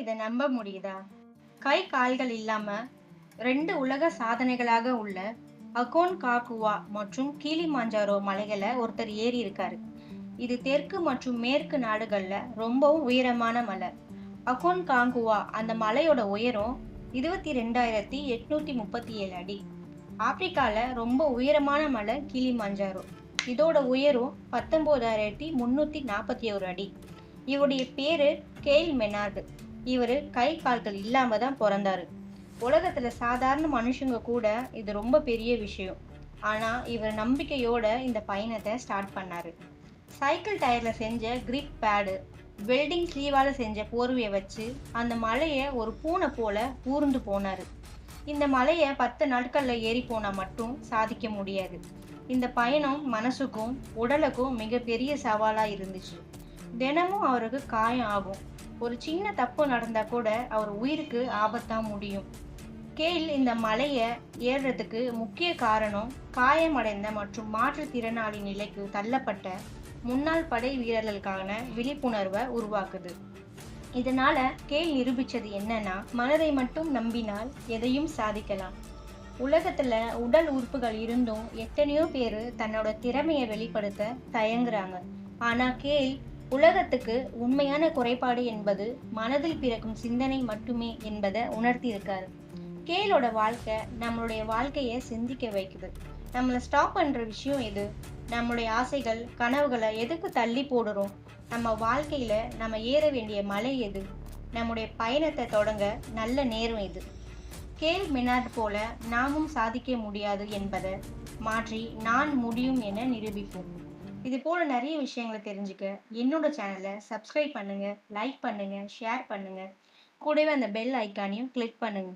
இதை நம்ப முடியுதா? கை கால்கள் இல்லாம ரெண்டு உலக சாதனைகளாக உள்ள அகோன் காகுவா மற்றும் கீலிமாஞ்சாரோ மலைகளை ஒருத்தர் ஏறி இருக்காரு. இது தெற்கு மற்றும் மேற்கு நாடுகள்ல ரொம்பவும் உயரமான மலை. அகோன் காங்குவா அந்த மலையோட உயரம் இருபத்தி ரெண்டாயிரத்தி எட்நூத்தி முப்பத்தி ஏழு அடி. ஆப்பிரிக்கால ரொம்ப உயரமான மலை கிளிமஞ்சாரோ இதோட உயரம் பத்தொன்பதாயிரத்தி முன்னூத்தி நாற்பத்தி ஒரு அடி. இவருடைய பேரு கெயில் மெனார்டு. இவர் கை கால்கள் இல்லாம தான் பிறந்தாரு. உலகத்துல சாதாரண மனுஷங்க கூட இது ரொம்ப பெரிய விஷயம். ஆனா இவர் நம்பிக்கையோட இந்த பயணத்தை ஸ்டார்ட் பண்ணாரு. சைக்கிள் டயர்ல செஞ்ச கிரிப் பேடு வெல்டிங் ஸ்லீவால செஞ்ச போர்வையை வச்சு அந்த மலையை ஒரு பூனை போல ஊர்ந்து போனாரு. இந்த மலையை பத்து நாட்கள்ல ஏறி போனா மட்டும் சாதிக்க முடியாது. இந்த பயணம் மனசுக்கும் உடலுக்கும் மிகப்பெரிய சவாலா இருந்துச்சு. தினமும் அவருக்கு காயம் ஆகும். ஒரு சின்ன தப்பு நடந்தா கூட அவர் உயிருக்கு ஆபத்தா முடியும். கேல் இந்த மலையை ஏறுறதுக்கு முக்கிய காரணம் காயமடைந்த மற்றும் மாற்றுத்திறனாளி நிலைக்கு தள்ளப்பட்ட முன்னாள் படை வீரர்களுக்கான விழிப்புணர்வை உருவாக்குது. இதனால கேல் நிரூபிச்சது என்னன்னா மனதை மட்டும் நம்பினால் எதையும் சாதிக்கலாம். உலகத்துல உடல் உறுப்புகள் இருந்தும் எத்தனையோ பேர் தன்னோட திறமையை வெளிப்படுத்த தயங்குறாங்க. ஆனா கேல் உலகத்துக்கு உண்மையான குறைபாடு என்பது மனதில் பிறக்கும் சிந்தனை மட்டுமே என்பதை உணர்த்தியிருக்காரு. கேலோட வாழ்க்கை நம்மளுடைய வாழ்க்கையை சிந்திக்க வைக்குது. நம்மளை ஸ்டாப் பண்ணுற விஷயம் எது? நம்மளுடைய ஆசைகள் கனவுகளை எதுக்கு தள்ளி போடுறோம்? நம்ம வாழ்க்கையில் நம்ம ஏற வேண்டிய மலை எது? நம்முடைய பயணத்தை தொடங்க நல்ல நேரம் இது கேல் மினாட் போல நாமும் சாதிக்க முடியாது என்பதை மாற்றி நான் முடியும் என நிரூபிப்போம். இது போல நிறைய விஷயங்களை தெரிஞ்சுக்க என்னோட சேனலை சப்ஸ்கிரைப் பண்ணுங்க லைக் பண்ணுங்க ஷேர் பண்ணுங்க. கூடவே அந்த பெல் ஐக்கானையும் கிளிக் பண்ணுங்க.